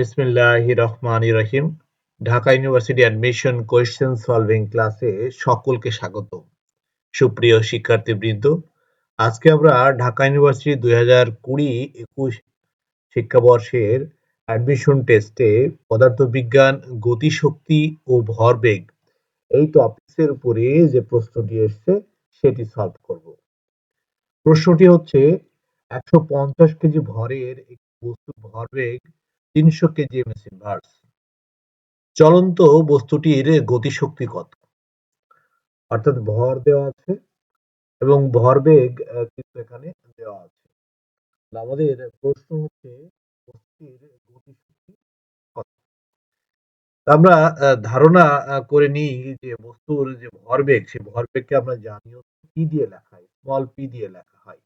বিসমিল্লাহ রহমান রহিম Dhaka university admission question solving ক্লাসে সকলকে স্বাগত। সুপ্রিয় শিক্ষার্থীবৃন্দ, আজকে আমরা ঢাকা ইউনিভার্সিটি দুই হাজার কুড়ি একুশ শিক্ষাবর্ষের অ্যাডমিশন টেস্টে পদার্থবিজ্ঞান, গতিশক্তি ও ভরবেগ এই টপিক্সের উপরে যে প্রশ্নটি এসছে সেটি সলভ করব। প্রশ্নটি হচ্ছে, একশো পঞ্চাশ কেজি ভরের একটি বস্তুর ভরবেগ তিনশো কেজি এমএস ইনভার্স চলন্ত বস্তুটির গতিশক্তি কত? অর্থাৎ ভর দেওয়া আছে এবং ভরবেগ কিন্তু এখানে দেওয়া আছে। আমাদের প্রশ্ন হচ্ছে, বস্তুটির গতিশক্তি কত? আমরা ধারণা করে নিই যে বস্তুর যে ভরবেগ সেই ভরবেগকে আমরা জানি পি দিয়ে লেখা হয় স্মল পি দিয়ে লেখা হয়।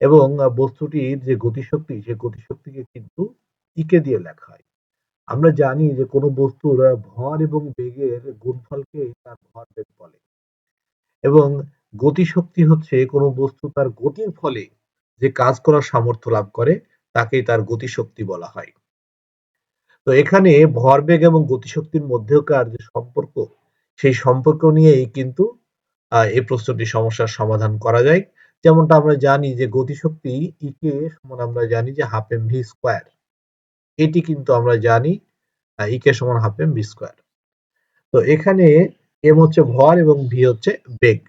এবং বস্তুটির যে গতিশক্তি, সেই গতিশক্তিকে কিন্তু ইকে দিয়ে লেখা হয়। আমরা জানি যে কোনো বস্তুর ভর এবং বেগের গুণফলকে তার ভর বেগ বলে। এবং গতিশক্তি হচ্ছে কোনো বস্তু তার গতির ফলে যে কাজ করার সামর্থ্য লাভ করে, তাকেই তার গতিশক্তি বলা হয়। তো এখানে ভরবেগ এবং গতিশক্তির মধ্যেকার যে সম্পর্ক, সেই সম্পর্ক নিয়েই কিন্তু এই প্রশ্নটি সমস্যার সমাধান করা যায়। যেমনটা আমরা জানি যে গতিশক্তি ইকে সমান আমরা জানি যে হাফ এম ভি স্কোয়ার। এটি কিন্তু আমরা জানি ইকে সমান হাফ এম ভি স্কোয়ার তো এখানে এম হচ্ছে ভর এবং ভি হচ্ছে বেগ।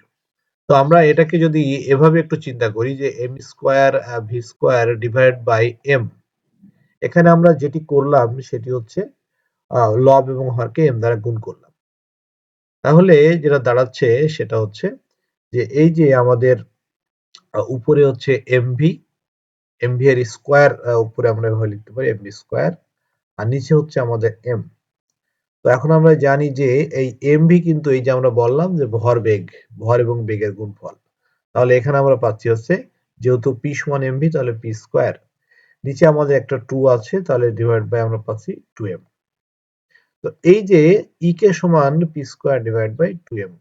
তো আমরা এটাকে যদি এভাবে একটু চিন্তা করি যে M square V square divide by M এখানে আমরা যেটি করলাম সেটি হচ্ছে লব এবং হরকে এম দ্বারা গুণ করলাম। তাহলে যেটা দাঁড়াচ্ছে সেটা হচ্ছে যে এই যে আমাদের উপরে হচ্ছে এমভি এমভি এর স্কোয়ার উপরে আমরা এভাবে লিখতে পারি এমভি স্কোয়ার আর নিচে হচ্ছে আমাদের এম তো এখন আমরা জানি যে এই এমভি কিন্তু এই যে আমরা বললাম যে ভর বেগ, ভর এবং বেগের গুণফল। তাহলে এখানে আমরা পাচ্ছি হচ্ছে যেহেতু পি সমান এমভি তাহলে পি স্কোয়ার নিচে আমাদের একটা টু আছে, তাহলে ডিভাইড বাই আমরা পাচ্ছি টু এম তো এই যে ই কে সমান P square divide by two M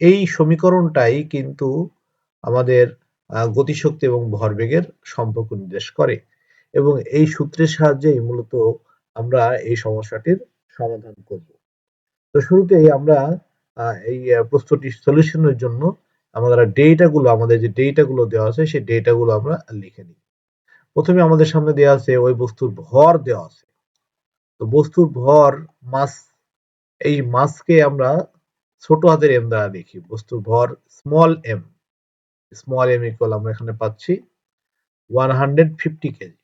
এই সমীকরণটাই কিন্তু আমাদের গতিশক্তি এবং ভরবেগের সম্পর্ক নির্দেশ করে। এবং এই সূত্রের সাহায্যেই মূলত আমরা এই সমস্যাটির সমাধান করব। তো শুরুতেই আমরা এই প্রশ্নটি সলিউশনের জন্য আমাদের ডেটা গুলো, আমাদের যে ডেটা গুলো দেওয়া আছে, সেই ডেটা গুলো আমরা লিখে নিই। প্রথমে আমাদের সামনে দেওয়া আছে ওই বস্তুর ভর দেওয়া আছে। তো বস্তুর ভর মাস এই মাসকে আমরা ছোট হাতের এম দ্বারা লিখি। বস্তুর ভর small M small M equal আমরা এখানে পাচ্ছি ওয়ান হান্ড্রেড ফিফটি কেজি।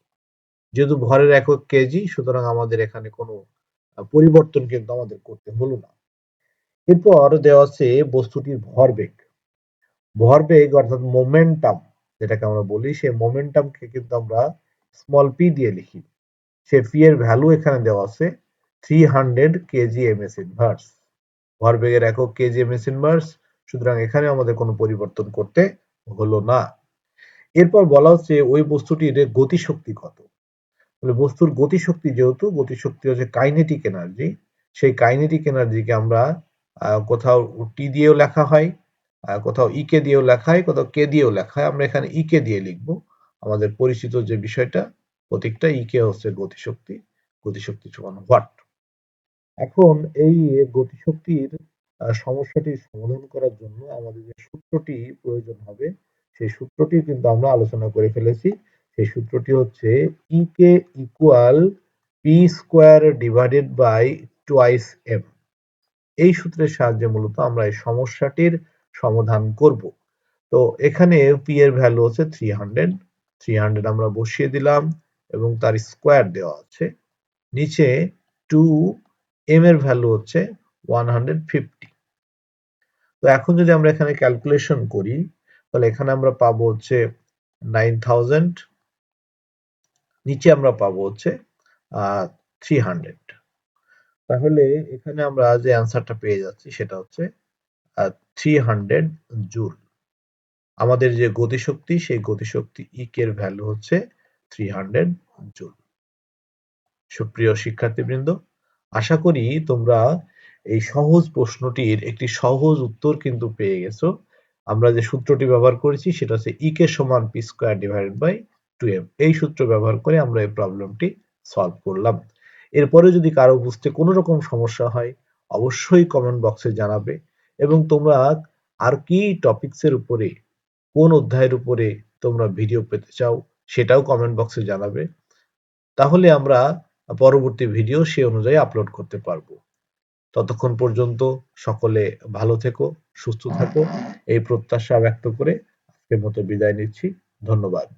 যেহেতু ভরের একক কেজি, সুতরাং আমাদের এখানে কোনো পরিবর্তন কিন্তু আমাদের করতে হলো না। এরপর দেওয়া আছে বস্তুটির ভরবেগ ভরবেগ অর্থাৎ মোমেন্টাম যেটাকে আমরা বলি, সেই মোমেন্টামকে কিন্তু আমরা স্মল পি দিয়ে লিখি। সে পি এর ভ্যালু এখানে দেওয়া আছে three hundred KG M S inverse ভরবেগের একক কেজি এম এস ইনভার্স সুতরাং এখানে আমাদের কোনো পরিবর্তন করতে হলো না। এরপর বলা হচ্ছে ওই বস্তুটির গতিশক্তি কত? বস্তুর গতিশক্তি যেহেতু, গতিশক্তি হচ্ছে কাইনেটিক এনার্জি। সেই কাইনেটিক এনার্জিকে আমরা কোথাও টি দিয়েও লেখা হয় কোথাও ইকে দিয়েও লেখা হয়, কোথাও কে দিয়েও লেখা হয়। আমরা এখানে ইকে দিয়ে লিখব। আমাদের পরিচিত যে বিষয়টা প্রতীকটা ইকে হচ্ছে গতিশক্তি। গতিশক্তি সমান হোয়াট এখন এই গতিশক্তির সমস্যাটি সমাধান করার জন্য আমাদের যে সূত্রটি প্রয়োজন হবে, সেই সূত্রটি কিন্তু আমরা আলোচনা করে ফেলেছি। সেই সূত্রটি হচ্ছে E K equal P square divided by twice M এই সূত্রের সাহায্যে মূলত আমরা এই সমস্যাটির সমাধান করব। তো এখানে পি এর ভ্যালু হচ্ছে থ্রি হান্ড্রেড থ্রি হান্ড্রেড আমরা বসিয়ে দিলাম এবং তার স্কোয়ার দেওয়া আছে। নিচে টু এম এর ভ্যালু হচ্ছে ওয়ান হান্ড্রেড ফিফটি তো এখন যদি আমরা এখানে ক্যালকুলেশন করি, তাহলে এখানে আমরা পাবো হচ্ছে নাইন থাউজেন্ড নিচে আমরা পাবো হচ্ছে থ্রি হান্ড্রেড তাহলে এখানে আমরা যে অ্যান্সারটা পেয়ে যাচ্ছি সেটা হচ্ছে থ্রি হান্ড্রেড জুল আমাদের যে গতিশক্তি, সেই গতিশক্তি ইকের ভ্যালু হচ্ছে থ্রি হান্ড্রেড জুল সুপ্রিয় শিক্ষার্থীবৃন্দ, আশা করি তোমরা এই সহজ প্রশ্নটির একটি সহজ উত্তর কিন্তু পেয়ে গেছো। আমরা যে সূত্রটি ব্যবহার করেছি সেটা হচ্ছে ই কে সমান P square divided by two M এই সূত্র ব্যবহার করে আমরা এই প্রবলেমটি সলভ করলাম। এরপরে যদি কারও বুঝতে কোনো রকম সমস্যা হয়, অবশ্যই কমেন্ট বক্সে জানাবে এবং তোমরা আর কি টপিকসের উপরে, কোন অধ্যায়ের উপরে তোমরা ভিডিও পেতে চাও সেটাও কমেন্ট বক্সে জানাবে। তাহলে আমরা পরবর্তী ভিডিও সে অনুযায়ী আপলোড করতে পারব। ততক্ষণ পর্যন্ত সকলে ভালো থেকো, সুস্থ থাকো। এই প্রত্যাশা ব্যক্ত করে আজকের মতো বিদায় নিচ্ছি। ধন্যবাদ।